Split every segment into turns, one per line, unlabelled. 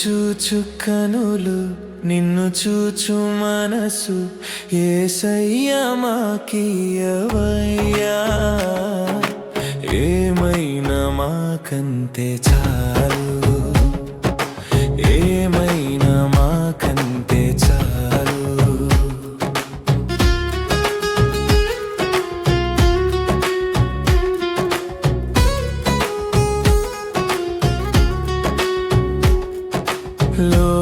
చూచు కనులు నిన్ను చూచు మనసు ఏసయ్యా మాకియవయ్యా ఏమైనా మాకంతే చాలు ఏమైనా Lord.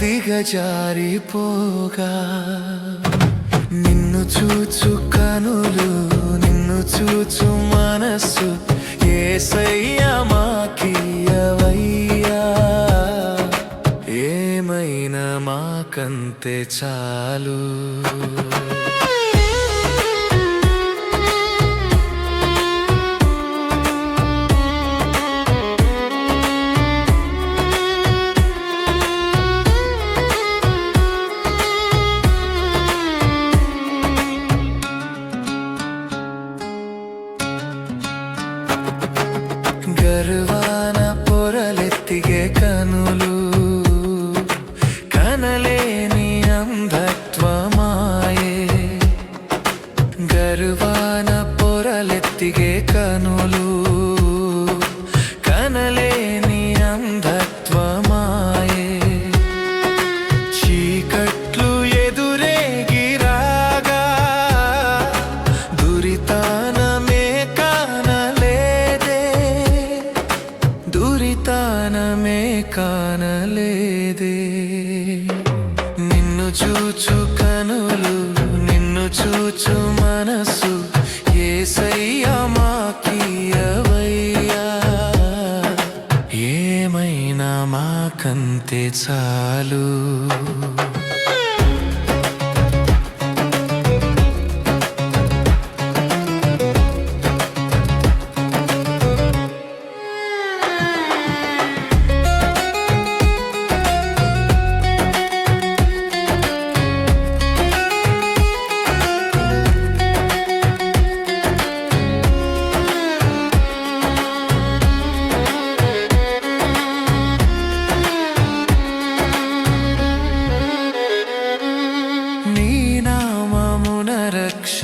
దిగజారిపోగా నిన్ను చూచు కనులు నిన్ను చూచు మనస్సు ఏసయ్యా మాకియవయ్యా ఏమైనా మాకంతే చాలు. గర్వాన పొరలెత్తిగే కనులు కనలేని అంధత్వమాయే. చీకట్లు ఎదురేగిరాగా దురితానమే కానలేదే. దురితానమే కానలేదే. నిన్ను చూచు కనులు నిన్ను చూచు కంతే చాలు.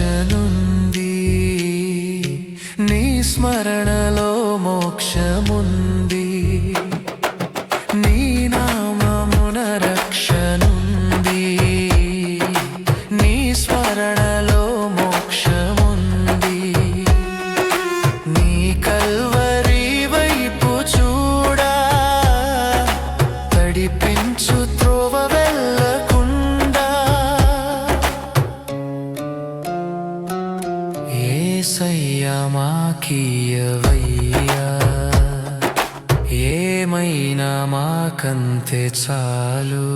రక్షనుంది నీ స్మరణలో మోక్షముంది. నీ మాకియవయ్యా ఏమైనా మాకంతే చాలు.